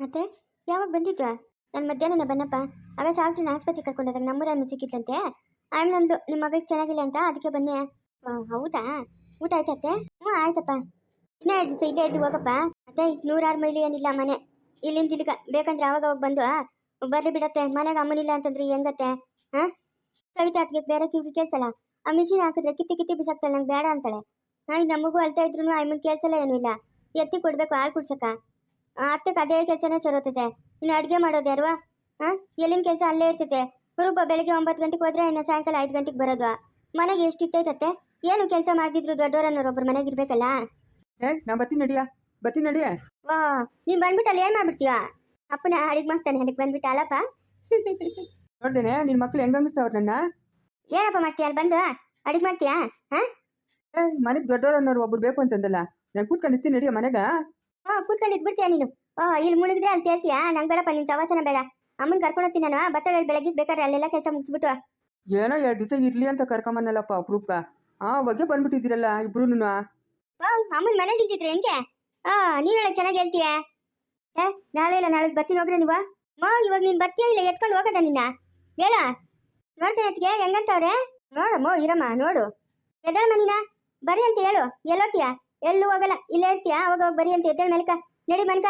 ಮತ್ತೆ? ಯಾವಾಗ ಬಂದಿದ್ದ? ನಾನು ಮಧ್ಯಾಹ್ನ ಬನ್ನಪ್ಪ. ಆಗ ಸಾವಿತ್ರಿನ ಆಸ್ಪತ್ರೆ ಕರ್ಕೊಂಡಾಗ ನಮ್ಮೂರನ್ನು ಸಿಕ್ಕಿದ್ಲಂತೆ. ಆಮೇಲೆ ನಂದು ನಿಮ್ಮ ಮಗಳಿಗೆ ಚೆನ್ನಾಗಿಲ್ಲ ಅಂತ ಅದಕ್ಕೆ ಬನ್ನಿ. ಹೌದಾ? ಊಟ ಆಯ್ತತ್ತೆ ಹ್ಞೂ ಆಯ್ತಪ್ಪ. ಇನ್ನೂ ಎರಡು ದಿವಸ ಇಲ್ಲೇ ಇದ್ದು ಹೋಗಪ್ಪ. ಅತ್ತೆ ನೂರಾರು ಮೈಲಿ ಏನಿಲ್ಲ ಮನೆ. ಇಲ್ಲಿಂದ ಇಲ್ಲಿಗ. ಬೇಕಂದ್ರೆ ಅವಾಗ ಅವಾಗ ಬಂದು ಬರ್ಲಿ ಬಿಡತ್ತೆ. ಮನೆಗೆ ಅಮ್ಮನಿಲ್ಲ ಅಂತಂದ್ರೆ ಹೆಂಗತ್ತೆ? ಹಾಂ? ಕವಿತಾ ಅದಕ್ಕೆ ಬೇರೆ ಕಿವಿ ಕೇಳ್ಸಲ್ಲ. ಆ ಮಿಷಿನ್ ಹಾಕಿದ್ರೆ ಕಿತ್ತಿ ಕಿತ್ತಿ ಬಿಸಾಕ್ತಾಳೆ, ನಂಗೆ ಬೇಡ ಅಂತಾಳೆ. ಹಾಂ ನಮಗೂ ಅಳ್ತಾ ಇದ್ರು ಆಮೇಲೆ ಕೇಳ್ಸಲ್ಲ ಏನೂ ಇಲ್ಲ. ಎತ್ತಿ ಕೊಡಬೇಕು, ಹಾಲು ಕುಡ್ಸಕ್ಕ. ಅತ್ತಕ್ಕೆ ಅದೇ ಕೆಲಸನೇ ಸರೋತೈತೆ ಇನ್ನು ಅಡುಗೆ ಮಾಡೋದು ಯಾರವಾ ಹಾಂ ಎಲ್ಲಿನ ಕೆಲಸ ಅಲ್ಲೇ ಇರ್ತೈತೆ ರೂಪ ಬೆಳಗ್ಗೆ ಒಂಬತ್ತು ಗಂಟೆಗೆ ಹೋದ್ರೆ ಇನ್ನು ಸಾಯಂಕಾಲ ಐದು ಗಂಟೆಗೆ ಬರೋದು. ಮನೆಗೆ ಎಷ್ಟು ಇತ್ತೈತತ್ತೆ ಏನು ಕೆಲಸ ಮಾಡ್ತಿದ್ರು ದೊಡ್ಡವರನ್ನೋರೊಬ್ರು ಮನೆಗೆ ಇರ್ಬೇಕಲ್ಲ? ಏ ನಾ ಬತ್ತೀನಿ ನಡಿಯ. ಬತ್ತೀನಿ ನಡಿಯ. ಓ ನೀನು ಬಂದ್ಬಿಟ್ಟು ಅಲ್ಲಿ ಏನು ಮಾಡ್ಬಿಡ್ತೀಯ? ಅಪ್ಪನ ಅಡಿಗೆ ಮಾಡ್ತಾನೆ ಅಲ್ಲಿಗೆ ಬಂದ್ಬಿಟ್ಟ ಅಲ್ಲಪ್ಪ. ನೋಡ್ದೇನೆ ನಿನ್ನ ಮಕ್ಳು ಹೆಂಗಂಗಿಸ್ತಾವ್ರ ನನ್ನ? ಏನಪ್ಪ ಮಾಡ್ತೀಯ? ಅಲ್ಲಿ ಬಂದು ಅಡಿಗೆ ಮಾಡ್ತೀಯಾ? ಹಾಂ ಏ ಮನೆಗೆ ದೊಡ್ಡವ್ರು ಅನ್ನೋರು ಒಬ್ರು ಬೇಕು ಅಂತಂದಲ್ಲ. ನಾನು ಕೂತ್ಕೊಂಡಿರ್ತೀನಿ ನಡಿಯ ಮನೆಗ? ಹಾಂ ಕೂತ್ಕೊಂಡು ಇದ್ಬಿಡ್ತೀಯ ನೀನು? ಓ ಇಲ್ಲಿ ಮುಳುಗಿದ್ರೆ ಅಲ್ಲಿ ತೇಳ್ತೀಯಾ ನಂಗೆ ಬೇಡಪ್ಪ ನಿನ್ ಸವಾಸನ ಬೇಡ. ಅಮ್ಮನ್ ಕರ್ಕೊಂಡು ಹೋಗ್ತೀನಿ ನಾನು ಬತ್ತ ಬೆಳಗ್ಗೆ ಬೇಕಾದ್ರೆ ಅಲ್ಲೆಲ್ಲ ಕೆಲಸ ಮುಗಿಸ್ಬಿಟ್ಟು ಏನೋ ಎರಡು ದಿವಸ ಇರ್ಲಿ ಅಂತ ಕರ್ಕೊಂಬನ್ನಲ್ಲಪ್ಪ ಅಪ್ರೂಪ್ಕ ಆ ಬಗ್ಗೆ ಬಂದ್ಬಿಟ್ಟಿದ್ದೀರಲ್ಲ ಇಬ್ರು ಅಮ್ಮನ ಮನೇಲಿ ಇದ್ದಿದ್ರೆ ಹೆಂಗೆ? ಆ ನೀನೊಳಗೆ ಚೆನ್ನಾಗಿ ಹೇಳ್ತೀಯ? ಏ ನಾಳೆ ಇಲ್ಲ ನಾಳೆ ಬರ್ತೀನಿ ಹೋಗ್ರೆ ನೀವು ಮಾ ಇವಾಗ ನೀನು ಬರ್ತೀಯ ಇಲ್ಲ ಎತ್ಕೊಂಡು ಹೋಗದ ನಿನ್ನ? ಹೇಳ. ನೋಡ್ತೇನೆ ಅತ್ತಿಗೆ ಹೆಂಗಂತವ್ರೆ? ನೋಡಮ್ಮ ಇರಮ್ಮ ನೋಡು. ಎದಳಮ್ಮ ನೀನ? ಬರಿ ಅಂತ ಹೇಳು ಎಲ್ಲೋತೀಯ ಎಲ್ಲೂ ಹೋಗಲ್ಲ. ಇಲ್ಲೇ ಇರ್ತೀಯ? ಅವಾಗ ಹೋಗಿ ಬರಿ ಅಂತ ಎದ್ದೇಳ ಮಲ್ಕ ನಡಿ ಮನ್ಕ.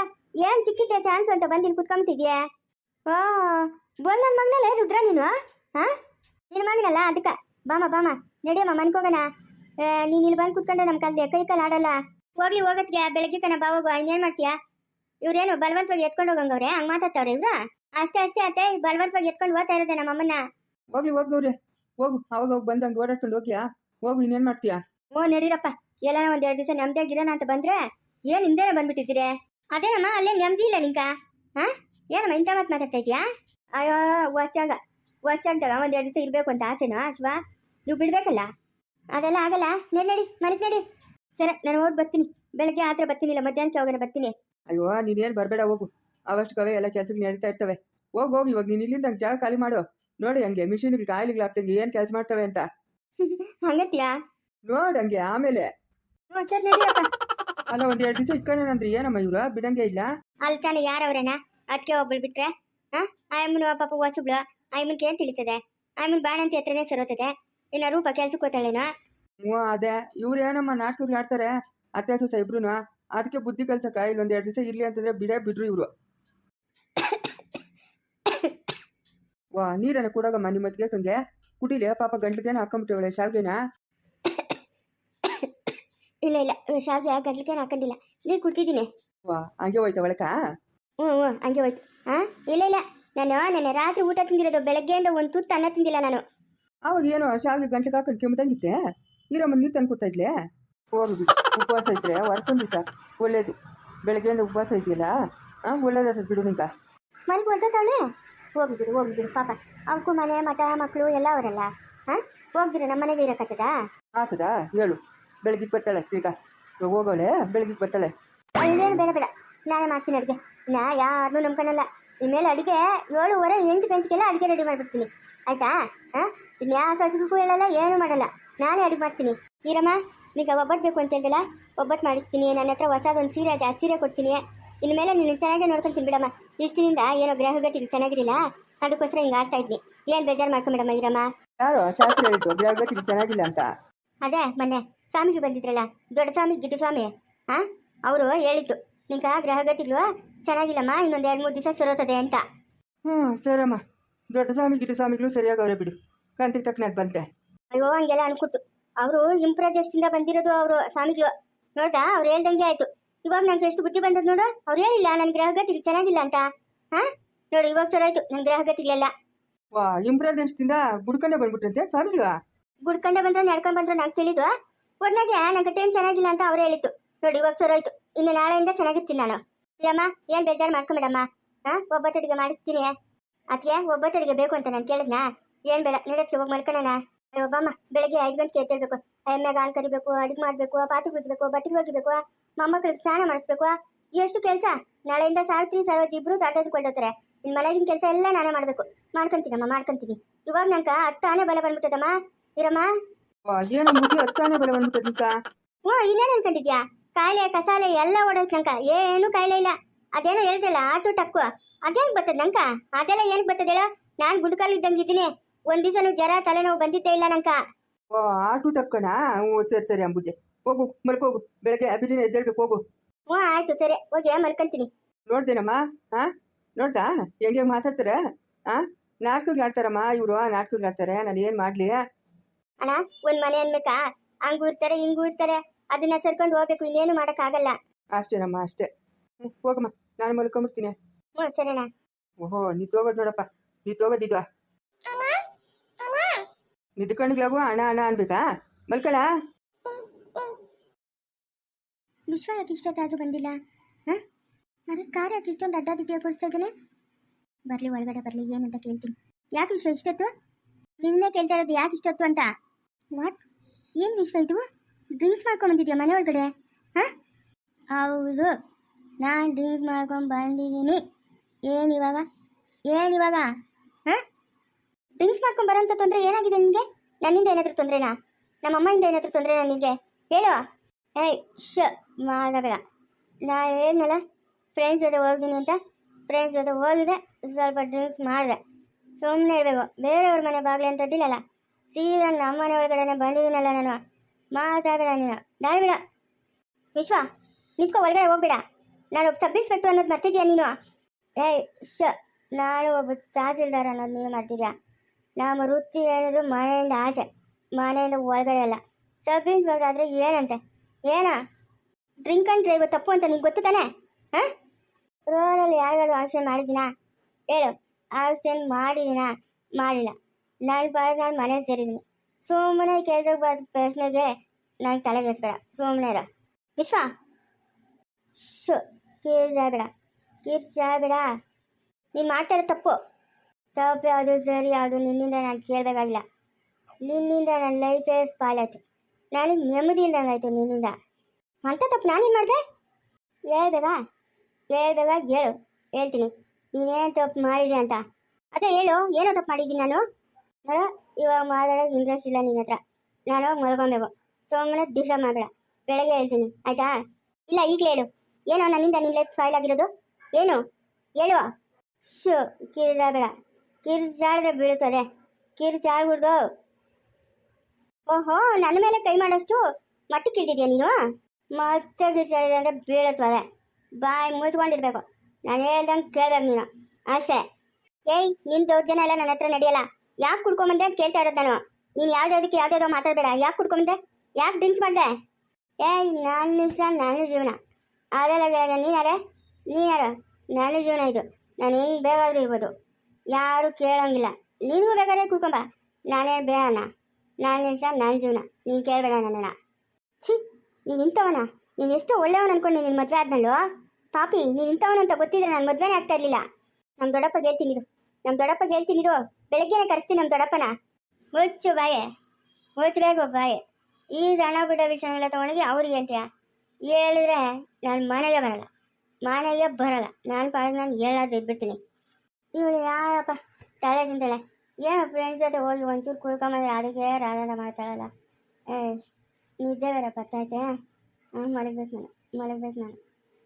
ಏನ್ ಸಿಕ್ಕಿದ್ದೆ ಚಾನ್ಸ್ ಅಂತ ಬಂದು ಇಲ್ಲಿ ಕುತ್ಕೊಂಬಿಟ್ಟಿದ್ಯಾ? ಓ ಬೋಲ್ ನನ್ನ ಮಗನಲ್ಲ ರುದ್ರ ನೀನು? ಹಾ ನಿನ್ನ ಮಗನಲ್ಲ ಅದಕ್ಕ. ಬಾಮ ಬಾಮ. ನಡಿಯಮ್ಮ ಮನ್ಕೋಗಣ ನೀನ್ ಇಲ್ಲಿ ಬಂದು ಕುತ್ಕೊಂಡ್ರೆ ನಮ್ಮ ಕಲ್ದೆ. ಕೈ ಕಾಲು ಆಡಲ್ಲ ಹೋಗ್ಲಿ ಹೋಗತ್ಗೆ. ಬೆಳಗ್ಗೆ ಬಾ ಬಾವಾಗ ಇನ್ನೇನ್ ಮಾಡ್ತೀಯ? ಇವ್ರೇನು ಬಲವಂತವಾಗಿ ಎತ್ಕೊಂಡು ಹೋಗಂಗವ್ರೆ? ಹಂಗ್ ಮಾತಾಡ್ತಾವ್ರೆ ಇವ್ರ? ಅಷ್ಟೇ ಅಷ್ಟೇ ಅತ್ತೆ. ಬಲವಂತವಾಗಿ ಎತ್ಕೊಂಡು ಹೋಗ್ತಾ ಇರೋದೆ ನಮ್ಮ ಅಮ್ಮನ್ನ. ಹೋಗ್ಲಿ ಹೋಗವ್ರೆ ಹೋಗು. ಅವಾಗ ಹೋಗಿ ಬಂದಂಗೆ ಓಡಾಡ್ಕೊಂಡು ಹೋಗ್ಯಾ? ಹೋಗು ಇನ್ನೇನ್ ಮಾಡ್ತೀಯಾ? ಓ ನಡೀರಪ್ಪ. ಎಲ್ಲಾನ ಒಂದ್ ಎರಡು ದಿವಸ ನೆಮ್ಮದಿಯಾಗಿರೋಣ ಅಂತ ಬಂದ್ರೆ ಏನ್ ಹಿಂದೆನೆ ಬಂದ್ಬಿಟ್ಟಿದ್ದೀರಿ? ಅದೇನಮ್ಮ ಅಲ್ಲೇ ನೆಮ್ಮದಿ ಇಲ್ಲ ನಿಂಕ. ಹಾ? ಏನಮ್ಮ ಇಂಥ ಮಾತು ಮಾತಾಡ್ತಾ ಇದೀಯಾ ಅಯ್ಯೋ ವರ್ಷಾಗ ವರ್ಷಾಗ್ದಾಗ ಒಂದ್ ಎರಡು ದಿವಸ ಇರ್ಬೇಕು ಅಂತ ಆಸೆನೋ ಅಶ್ವಾ? ನೀವು ಬಿಡ್ಬೇಕಲ್ಲ? ಅದೆಲ್ಲ ಆಗಲ್ಲ ನಡಿ ನಡಿ ಮನೆಗೆ ನಡಿ. ಸರಿ ನಾನು ಓಡ್ ಬರ್ತೀನಿ. ಬೆಳಗ್ಗೆ ಆತ್ರ ಬರ್ತೀನಿ ಇಲ್ಲ ಮಧ್ಯಾಹ್ನಕ್ಕೆ ಹೋಗೋಣ ಬರ್ತೀನಿ. ಅಯ್ಯೋ ನೀನೇನು ಬರಬೇಡ ಹೋಗು. ಅವಷ್ಟಕ್ಕವೇ ಎಲ್ಲ ಕೆಲಸಕ್ಕೆ ನಡೀತಾ ಇರ್ತವೆ. ಹೋಗಿ ಹೋಗಿ ಇವಾಗ ನೀನು ಇಲ್ಲಿಂದ ಜಾಗ ಖಾಲಿ ಮಾಡು. ನೋಡಿ ಹಂಗೆ ಮಿಷಿನ್ಗೆ ಕಾಯಿಲೆಗಳು ಆಗ್ತಂಗೆ ಏನು ಕೆಲಸ ಮಾಡ್ತವೆ ಅಂತ. ಹಂಗತ್ಯಾ? ನೋಡು ಹಂಗೆ ಆಮೇಲೆ. ಹ್ಞೂ ಸರಿ ನಡಿಯಪ್ಪ ಅಲ್ಲ ಒಂದ್ ಎರಡು ದಿವಸ ಏನಮ್ಮ ಇವ್ರು? ಬಿಡಂಗೆ ಇಲ್ಲ? ಅಲ್ಲಿ ತಾನೆ ಯಾರವ್ರೇನ ಅದಕ್ಕೆ ಒಬ್ಬಳು ಬಿಟ್ರೆ? ಹಾ? ಆಯಮ್ಮನ ಪಾಪ ಹೊಸಬ್ಳು ಆಯಮ್ಮನ್ಗೆ ಏನ್ ತಿಳಿತದೆ? ಆಯಮ್ಮನ್ ಬಾಣಂತಿ ಹತ್ರನೇ ಸರೋತದೆ. ಇನ್ನ ರೂಪ ಕೆಲ್ಸಕ್ಕೆ ಹೋತಾಳೇನೋ? ಹ್ಞೂ ಅದೇ. ಇವ್ರು ಏನಮ್ಮ ನಾಟಕಗಳು ಆಡ್ತಾರೆ? ಅತ್ತೆ ಸೊಸ ಇಬ್ರು ಅದಕ್ಕೆ ಬುದ್ಧಿ ಕಲ್ಸಕ ಇಲ್ಲೊಂದ್ ಎರಡು ದಿವಸ ಇರ್ಲಿ ಅಂತಂದ್ರೆ ಬಿಡೇ ಬಿಡ್ರು ಇವ್ರು. ವಾ ನೀರನ್ನ ಕೊಡೋಗಮ್ಮ ನಿಮ್ಮ ಮದ್ಗೆ ಕಂಗೆ? ಕುಡಿಲೆ ಪಾಪ ಗಂಟ್ಲಿಗೇನು ಹಾಕೊಂಬಿಟ್ಟಿವಳೆ ಶಾವ್ಗೆನ? ಇಲ್ಲ ಇಲ್ಲ ಶಾವ್ಗೆ ಗಡ್ಲಿಕೇನು ಹಾಕೊಂಡಿಲ್ಲ. ನೀರು ಕುಡ್ತಿದ್ದೀನಿ. ವಾ ಹಂಗೆ ಹೋಯ್ತು ಒಳಕ? ಹ್ಞೂ ಹ್ಞೂ ಹಂಗೆ ಹೋಯ್ತು. ಹಾಂ? ಇಲ್ಲ ಇಲ್ಲ ನಾನು ನೆನ್ನೆ ರಾತ್ರಿ ಊಟ ತಿಂದಿರೋದು ಬೆಳಗ್ಗೆಯಿಂದ ಒಂದು ತುತ್ತು ಅನ್ನ ತಿಂದಿಲ್ಲ ನಾನು. ಹೌದು ಏನು ಶಾವಿಗೆ ಗಂಟೆಗೆ ಹಾಕೊಂಡು ಕೆಮ್ಮತಂಗಿತ್ತೆ ಈರಮ್ಮ ನೀರು ತಂದು ಕೊಡ್ತಾ ಇದ್ಲೆ? ಹೋಗಿ ಬಿಡು ಉಪವಾಸ ಇದ್ರೆ ಹೊರ್ಕೊಂಡು ಸರ್ ಒಳ್ಳೇದು. ಬೆಳಗ್ಗೆಯಿಂದ ಉಪವಾಸ ಐತಿಯಲ್ಲ ಹಾಂ ಒಳ್ಳೇದಾಗ್ತದೆ ಬಿಡು ನಿಂಗೆ. ಮನೆಗೆ ಬಿಡು ಹೋಗಿಬಿಡು ಹೋಗಿಬಿಡು ಪಾಪ. ಅವಕ್ಕೂ ಮನೆ ಮಠ ಮಕ್ಕಳು ಎಲ್ಲ ಅವರಲ್ಲ. ಹಾಂ? ಹೋಗ್ತೀರ ನಮ್ಮ ಮನೆಗೆ ಇರೋಕ್ಕಾಗ್ತದಾ ಆತದ ಹೇಳು. ಬೆಳಗ್ಗೆ ಬರ್ತಾಳೆ. ಈಗ ಇವಾಗ ಹೋಗೋಳೆ ಬೆಳಗ್ಗೆ ಬರ್ತಾಳೆ. ಅಲ್ಲೇನು ಬೇಡ ಬೇಡ. ನಾನೇ ಮಾಡ್ತೀನಿ ಅಡುಗೆ. ನಾ ಯಾರನ್ನೂ ನಂಬ್ಕೊಳಲ್ಲ ಇನ್ಮೇಲೆ ಅಡುಗೆ ಏಳುವರೆ ಎಂಟು ಗಂಟೆಗೆಲ್ಲ ಅಡುಗೆ ರೆಡಿ ಮಾಡಿಬಿಡ್ತೀನಿ. ಆಯ್ತಾ? ಹಾಂ? ಯಾವ ಸೊಸೆಗೂ ಹೇಳಲ್ಲ ಏನು ಮಾಡಲ್ಲ. ನಾನೇ ಅಡುಗೆ ಮಾಡ್ತೀನಿ. ಈರಮ್ಮ ನಿಂಗೆ ಒಬ್ಬಟ್ಟು ಬೇಕು ಅಂತ ಹೇಳಿದಲ್ಲ? ಒಬ್ಬಟ್ಟು ಮಾಡಿರ್ತೀನಿ. ನನ್ನ ಹತ್ರ ಹೊಸದೊಂದು ಸೀರೆ ಇದೆ ಆ ಸೀರೆ ಕೊಡ್ತೀನಿ. ಇನ್ಮೇಲೆ ನೀನು ಚೆನ್ನಾಗಿ ನೋಡ್ಕೊಂತೀನಿ ಬಿಡಮ್ಮ ಇಷ್ಟಿನಿಂದ ಏನೋ ಗ್ರಹಗತಿ ಚೆನ್ನಾಗಿರಲಿಲ್ಲ. ಅದಕ್ಕೋಸ್ಕರ ಹಿಂಗೆ ಆಡ್ತಾ ಇದ್ನಿ. ಏನು ಬೇಜಾರು ಮಾಡ್ಕೊಂಬಿಡಮ್ಮ ಈರಮ್ಮ ಯಾರು? ಶಾಸ್ತ್ರ ಹೇಳಿದ್ದು ಗ್ರಹಗತಿಗೆ ಚೆನ್ನಾಗಿಲ್ಲ ಅಂತ. ಅದೇ ಮೊನ್ನೆ ಸ್ವಾಮೀಜಿ ಬಂದಿದ್ರಲ್ಲ ದೊಡ್ಡ ಸ್ವಾಮಿ ಗಿಡ್ಡ ಸ್ವಾಮಿ ಹಾ ಅವರು ಹೇಳಿತ್ತು ನಿಂಕ ಗ್ರಹಗತಿಗಳು ಚೆನ್ನಾಗಿಲ್ಲಮ್ಮ ಇನ್ನೊಂದು ಎರಡು ಮೂರು ದಿವಸ ಸುರತದೆ ಅಂತ. ಹ್ಞೂ ಸರಮ್ಮ. ದೊಡ್ಡ ಸ್ವಾಮಿ ಗಿಡ್ಡ ಸ್ವಾಮಿಗಳು ಸರಿಯಾಗವ್ರೆ ಬಿಡು. ಕಂತ್ರಿ ತಕ್ಕನಾಗ ಬಂತೆ. ಅಯ್ಯೋ ಹಂಗೆಲ್ಲ ಅನ್ಕೊಟ್ಟು. ಅವರು ಇಂಪ್ರದೇಶದಿಂದ ಬಂದಿರೋದು ಅವರು ಸ್ವಾಮಿಗಳು ನೋಡ್ದಾ? ಅವ್ರು ಹೇಳ್ದಂಗೆ ಆಯ್ತು. ಇವಾಗ ನಂಗೆ ಎಷ್ಟು ಬುದ್ಧಿ ಬಂದದ್ದು ನೋಡು? ಅವ್ರು ಹೇಳಿಲ್ಲ ನನ್ನ ಗ್ರಹಗತಿಗಳು ಚೆನ್ನಾಗಿಲ್ಲ ಅಂತ. ಹಾ ನೋಡು ಇವಾಗ ಸರೋಯ್ತು ನನ್ನ ಗ್ರಹಗತಿಗಳೆಲ್ಲ ವಾ ಇಂಪ್ರಾ ದೇಶದಿಂದ ಬುಡ್ಕೊಂಡೆ ಬಂದ್ಬಿಟ್ರಂತೆ ಸ್ವಾಮಿಗಳು ಗುಡ್ಕಂಡೆ ಬಂದ್ರೆ, ನಡ್ಕೊಂಡು ಬಂದ್ರೆ ನಂಗೆ ತಿಳಿದು, ಒಟ್ನಾಗೆ ನಂಗೆ ಟೈಮ್ ಚೆನ್ನಾಗಿಲ್ಲ ಅಂತ ಅವ್ರು ಹೇಳಿತ್ತು ನೋಡಿ, ಇವಾಗ ಸರೋಯ್ತು ಇನ್ನು ನಾಳೆಯಿಂದ ಚೆನ್ನಾಗಿರ್ತೀನಿ ನಾನು. ಇಲ್ಲಮ್ಮ ಏನು ಬೇಜಾರು ಮಾಡ್ಕೊಂಬೇಡಮ್ಮ. ಹಾಂ ಒಬ್ಬಟ್ಟು ಅಡುಗೆ ಮಾಡಿಸ್ತೀನಿ. ಅದಕ್ಕೆ ಒಬ್ಬಟ್ಟು ಅಡುಗೆ ಬೇಕು ಅಂತ ನಾನು ಕೇಳಿದ್ನಾ? ಏನು ಬೇಡ ನಡೆಕ್ಕೆ ಹೋಗಿ ಮಾಡ್ಕೊಳ್ಳೋಣ ಒಬ್ಬಮ್ಮ ಬೆಳಗ್ಗೆ ಐದು ಗಂಟೆಗೆ ಎದ್ದೇಳ್ಬೇಕು. ಎಮ್ಮೆಗೆ ಹಾಲು ಕರಿಬೇಕು, ಅಡುಗೆ ಮಾಡಬೇಕು, ಪಾತ್ರೆ ಕುಡಿಸ್ಬೇಕು ಬಟ್ಟೆ ಒಗಿಬೇಕು, ಮೊಮ್ಮಕ್ಕಳಿಗೆ ಸ್ನಾನ ಮಾಡಿಸ್ಬೇಕು. ಎಷ್ಟು ಕೆಲಸ? ನಾಳೆಯಿಂದ ಸಾವಿತ್ರಿ, ಸರೋಜ್ ಇಬ್ರು ತಾಟದ ಕೊಂಡೋಗ್ತಾರೆ ನಿನ್ ಮನೆಗಿನ ಕೆಲಸ ಎಲ್ಲ ನಾನೇ ಮಾಡಬೇಕು. ಮಾಡ್ಕೊಂತೀನಮ್ಮ, ಮಾಡ್ಕೊಂತೀನಿ. ಇವಾಗ ನಂಗೆ ಹತ್ತಾನೆ ಬಲ ಬಂದ್ಬಿಟ್ಟದಮ್ಮ. ಇರಮ್ಮ ಏನೋ ಮುಗಿ ಹತ್ತಾನೆ ಹ್ಞೂ ಇನ್ನೇನು ಅನ್ಕೊಂಡಿದ್ಯಾ? ಕಾಯಿಲೆ ಕಸಾಲೆ ಎಲ್ಲ ಓಡೋಯ್ತು ನಂಕ ಏನು ಕಾಯಿಲೆ ಇಲ್ಲ. ಅದೇನೋ ಹೇಳ್ತಿಲ್ಲ ಆಟು ಟಕ್ಕು ಅದೇನ್ ಬರ್ತದ ನಂಕ ಅದೆಲ್ಲ ಏನಕ್ಕೆ ಬರ್ತದೆ ಹೇಳ? ನಾನು ಗುಡ್ಕಾಲ್ ಇದ್ದಂಗೆ ಇದ್ದೀನಿ ಒಂದ್ ದಿವಸನು ಜ್ವರ ತಲೆನೋವು ಬಂದಿದ್ದೇ ಇಲ್ಲ ನಂಕ ಓ ಆಟು ಟಕ್ಕನಾ ಹ್ಞೂ ಸರಿ ಸರಿ ಅಂಬುಜೆ. ಹೋಗು ಮಲ್ಕೋಗು. ಬೆಳಗ್ಗೆ ಅಭಿಜಿನ ಎದ್ದೇಳ್ಬೇಕು ಹೋಗು. ಹ್ಞೂ ಆಯ್ತು ಸರಿ. ಹೋಗಿ ಮಲ್ಕೊಂತೀನಿ. ನೋಡ್ದೇನಮ್ಮ? ಹಾ? ನೋಡ್ದಾ ಹೆಂಗೆ ಮಾತಾಡ್ತಾರೆ? ಹಾ? ನಾಟಕಗಳು ಆಡ್ತಾರಮ್ಮ ಇವರು ನಾಟಕಗಳು ಆಡ್ತಾರೆ. ನಾನು ಏನು ಮಾಡಲಿ? ಅಣ್ಣ ಒಂದ್ ಮನೆ ಅನ್ಬೇಕಾ? ಹಂಗೂ ಇರ್ತಾರೆ ಹಿಂಗೂ ಇರ್ತಾರೆ. ಅದನ್ನ ಸರ್ಕೊಂಡು ಹೋಗ್ಬೇಕು ಇನ್ನೇನು ಆಗಲ್ಲ ಅಷ್ಟೇನಮ್ಮ ಅಷ್ಟೇ. ಹ್ಞೂ ಹೋಗಮ್ಮ ನಾನು ಮಲ್ಕೊಂಬಿಡ್ತೀನಿ. ಹ್ಞೂ ಅಣ್ಣ. ಓಹೋ ನಿದ್ದೋಗೋದು ನೋಡಪ್ಪ. ನಿದ್ದೋಗೋದಿದ್ವಾ ನಿದ್ಕಣಿಗ್ಲಾಗು ಅಣ್ಣ ಅಣ್ಣ ಅನ್ಬೇಕಾ? ಮಲ್ಕಳ ವಿಶ್ವ ಯಾಕೆ ಇಷ್ಟೊತ್ತಾದ್ರೂ ಬಂದಿಲ್ಲ. ಹಾಂ? ನನಗೆ ಕಾರ್ ಯಾಕೆ ಇಷ್ಟೊಂದು ಅಡ್ಡಾದಿಡ್ಡಿ ಕೊಡಿಸ್ತಾ ಇದ್ದಾನೆ? ಬರಲಿ ಒಳಗಡೆ ಬರಲಿ ಏನಂತ ಕೇಳ್ತೀನಿ. ಯಾಕೆ ವಿಶ್ವ ಇಷ್ಟೊತ್ತು? ನಿನ್ನೆ ಕೇಳ್ತಾ ಇರೋದು ಯಾಕೆ ಇಷ್ಟೊತ್ತು ಅಂತ? ವಾಟ್ ಏನು ವಿಶ್ವ ಇದು? ಡ್ರಿಂಕ್ಸ್ ಮಾಡ್ಕೊಂಡು ಬಂದಿದ್ಯಾ ಮನೆ ಒಳಗಡೆ? ಹಾಂ? ಹೌದು. ನಾನು ಡ್ರಿಂಕ್ಸ್ ಮಾಡ್ಕೊಂಡು ಬಂದಿದ್ದೀನಿ. ಏನು ಇವಾಗ? ಏನು ಇವಾಗ? ಹಾಂ? ಡ್ರಿಂಕ್ಸ್ ಮಾಡ್ಕೊಂಡು ಬರೋಂಥ ತೊಂದರೆ ಏನಾಗಿದೆ ನಿಮಗೆ ನನ್ನಿಂದ ಏನಾದರೂ ತೊಂದರೆನಾ? ನಮ್ಮ ಏನಾದರೂ ತೊಂದರೆನಾ ನಿಮಗೆ ಹೇಳುವ ಏಯ್, ಶ ಮಾಡಬೇಡ ನಾ ಏನಲ್ಲ ಫ್ರೆಂಡ್ಸ್ ಜೊತೆ ಹೋಗ್ತೀನಿ ಅಂತ? ಫ್ರೆಂಡ್ಸ್ ಜೊತೆ ಹೋಗಿದೆ ಸ್ವಲ್ಪ ಡ್ರಿಂಕ್ಸ್ ಮಾಡಿದೆ. ಸುಮ್ಮನೆ ಇರಬೇಕು. ಬೇರೆಯವ್ರ ಮನೆ ಬಾಗಿಲು ಅಂತ ಅಡ್ಡಿಲ್ಲಲ್ಲ ಸೀದಾ ನಮ್ಮ ಮನೆ ಒಳಗಡೆನೆ ಬಂದಿದ್ದೀನಲ್ಲ ನಾನು. ಮಾತಾಡಬೇಡ ನೀನು. ದಾರಿ ಬಿಡ. ವಿಶ್ವ, ನಿಂತ್ಕೊ, ಒಳಗಡೆ ಹೋಗ್ಬೇಡ. ನಾನು ಒಬ್ಬ ಸಬ್ ಇನ್ಸ್ಪೆಕ್ಟರ್ ಅನ್ನೋದು ಮರ್ತಿದ್ಯಾ ನೀನು? ಏಯ್ ಶ ನಾನು ಒಬ್ಬ ತಹಸೀಲ್ದಾರ್ ಅನ್ನೋದು ನೀನು ಮರ್ತಿದ್ಯಾ? ನಮ್ಮ ವೃತ್ತಿ ಏನಿದ್ರು ಮನೆಯಿಂದ ಆಚೆ, ಮನೆಯಿಂದ ಒಳಗಡೆ ಅಲ್ಲ. ಸಬ್ ಇನ್ಸ್ಪೆಕ್ಟರ್ ಆದರೆ ಏನಂತೆ? ಏನಾ? ಡ್ರಿಂಕ್ ಆ್ಯಂಡ್ ಡ್ರೈವ್ ತಪ್ಪು ಅಂತ ನಿಂಗೆ ಗೊತ್ತು ತಾನೆ? ಹಾಂ? ರೋಡಲ್ಲಿ ಯಾರಿಗಾದ್ರೂ ಆಕ್ಸಿಡೆಂಟ್ ಮಾಡಿದ್ದೀನಾ? ಹೇಳು. ಆಕ್ಸಿಡೆಂಟ್ ಮಾಡಿದ್ದೀನಾ? ಮಾಡಿಲ್ಲ. ನಾನು ಪಾಡಿಗೆ ನಾನು ಮನೆ ಸೇರಿದ್ದೀನಿ ಸುಮ್ಮನೆ ಕೆಲಸಕ್ಕೆ ಬರೋ ಪ್ರಶ್ನೆಗೆ ನಂಗೆ ತಲೆಗೆಡಿಸ್ಬೇಡ ಸುಮ್ಮನೆ ಇರೋ. ವಿಶ್ವ? ಶು ಕೀರ್ಜಾಬೇಡ ಕಿರ್ಚಾಬೇಡ ನೀನು ಮಾಡ್ತಾ ತಪ್ಪು. ತಪ್ಪು ಯಾವುದು ಸರಿ, ಯಾವುದು ನಿನ್ನಿಂದ ನಾನು ಕೇಳಬೇಕಾಗಿಲ್ಲ. ನಿನ್ನಿಂದ ನನ್ನ ಲೈಫೇ ಸ್ಪಾಲಾಯ್ತು ನನಗೆ ನೆಮ್ಮದಿ ಇಲ್ದಂಗಾಯ್ತು ನಿನ್ನಿಂದ. ಅಂತ ತಪ್ಪು ನಾನೇನು ಮಾಡಿದೆ? ಹೇಳ್ಬೇಕಾ ಹೇಳ್ಬೇಕಾ ಹೇಳು. ಹೇಳ್ತೀನಿ. ನೀನೇನು ತಪ್ಪು ಮಾಡಿದೆ ಅಂತ. ಅದೇ ಹೇಳು, ಏನೋ ತಪ್ಪು ಮಾಡಿದ್ದೀನಿ ನಾನು. ನೋಡು ಇವಾಗ ಮಾತಾಡೋದು ಇಂಟ್ರೆಸ್ಟ್ ಇಲ್ಲ ನಿನ್ನ ಹತ್ರ. ನಾನು ಹೋಗಿ ಮಲ್ಕೊಬೇಕು ಸೋಮನೆ ದಿವಸ ಮಾಡಬೇಡ ಬೆಳಗ್ಗೆ ಹೇಳ್ತೀನಿ. ಆಯ್ತಾ? ಇಲ್ಲ, ಈಗಲೇ ಹೇಳು. ಏನೋ ನನ್ನಿಂದ ನಿನ್ನ ಲೈಫ್ ಸ್ಪಾಯ್ಲ್ ಆಗಿರೋದು? ಏನು? ಹೇಳುವ. ಶು ಕಿರಿದಾಡಬೇಡ ಕಿರಿಚಾಡಿದ್ರೆ ಬೀಳ್ತದೆ. ಕಿರಿಚಾಡ್ಬಿಡ್ದು ಓಹೋ, ನನ್ನ ಮೇಲೆ ಕೈ ಮಾಡೋಷ್ಟು ಮಟ್ಟಕ್ಕೆ ಇಳಿದಿದ್ಯಾ ನೀನು? ಮತ್ತೆ ಕಿರಿಚಾಡಿದೆ ಅಂದರೆ ಬೀಳತ್ವದೆ. ಬಾಯ್ ಮುಚ್ಕೊಂಡಿರ್ಬೇಕು. ನಾನು ಹೇಳ್ದಂಗೆ ಕೇಳ್ಬೇಕು ನೀನು. ಅಷ್ಟೇ. ಏಯ್, ನಿನ್ ದೌರ್ಜನ ಎಲ್ಲ ನನ್ನ ಹತ್ರ ನಡೆಯಲ್ಲ. ಯಾಕೆ ಕುಡ್ಕೊಂಬಂದೆ ಅಂತ ಕೇಳ್ತಾ ಇರೋದು ನಾನು? ನೀನು ಯಾವ್ದಾವ್ದಕ್ಕೆ ಯಾವ್ದಾವ್ದೋ ಮಾತಾಡಬೇಡ. ಯಾಕೆ ಕುಡ್ಕೊಂಬಂದೆ? ಯಾಕೆ ಡ್ರಿಂಕ್ಸ್ ಮಾಡಿದೆ? ಏಯ್ ನನ್ನ ಇಷ್ಟ ನನ್ನ ಜೀವನ. ಅದೆಲ್ಲ ಯಾರೇ? ನೀನಾರೆ ನೀನಾರ ನನ್ನ ಜೀವನ ಇದು. ನಾನು ಹೆಂಗೆ ಬೇಕಾದ್ರೂ ಇರ್ಬೋದು. ಯಾರು ಕೇಳೋಂಗಿಲ್ಲ. ನೀನು ಬೇಕಾದ್ರೆ ಕುಡ್ಕೊಂಬ. ನಾನೇ ಬೇಡಣ್ಣ. ನನ್ನ ಇಷ್ಟ ನನ್ನ ಜೀವನ. ನೀನು ಕೇಳಬೇಡ ನನ್ನಣ್ಣ ಛೀ, ನೀನು ಇಂಥವನ. ನೀನು ಎಷ್ಟು ಒಳ್ಳೆಯವನು ಅನ್ಕೊಂಡು ನಿನ್ನ ಮದುವೆ ಆದ್ನಲ್ವ ಪಾಪಿ, ನೀನು ಇಂಥವನು ಅಂತ ಗೊತ್ತಿದ್ರೆ ನಾನು ಮದುವೆನೇ ಆಗ್ತಾ ಇರಲಿಲ್ಲ. ನಮ್ಮ ದೊಡ್ಡಪ್ಪ ಹೇಳ್ತೀನಿ ನಮ್ಮ ದೊಡ್ಡಪ್ಪ ಹೇಳ್ತೀನಿ ಬೆಳಗ್ಗೆನೆ ಕರೆಸ್ತೀನಿ ನಮ್ಮ ದೊಡ್ಡಪ್ಪನ. ಮುಚ್ಚು ಬಾಯೆ ಮುಚ್ಚಬೇಕು ಬಾಯೆ. ಈ ಸಣ್ಣ ಬಿಡ ವಿಷಯನೆಲ್ಲ ತೊಗೊಂಡೋಗಿ ಅವ್ರಿಗೆ ಹೇಳ್ತೀಯ? ಹೇಳಿದ್ರೆ ನಾನು ಮನೆಗೆ ಬರಲ್ಲ ಮನೆಗೆ ಬರಲ್ಲ. ನಾನು ಪಾಡಿಗೆ ನಾನು ಹೇಳಾದ್ರೆ ಇದ್ಬಿಡ್ತೀನಿ. ಇವಳು ಯಾರಪ್ಪ ತಲೆ ತಿಂತಾಳೆ? ಏನೋ ಫ್ರೆಂಡ್ಸ್ ಜೊತೆ ಹೋಗಿ ಒಂಚೂರು ಕುಳ್ಕೊಂಬಂದ್ರೆ ಅದಕ್ಕೆ ರಾಧಾನ ಮಾಡ್ತಾಳಲ್ಲ ಏ ನಿದ್ದೆ ಬೇರೆ ಬರ್ತೈತೆ ಹಾಂ ಮಲಗಬೇಕು ನಾನು ಮಲಗಬೇಕು ನಾನು.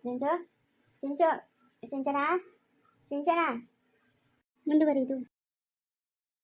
ಸಿಂಚು ಸಿಂಚು, ಸಿಂಚನಾ ಸಿಂಚನಾ. ಮುಂದುವರಿದು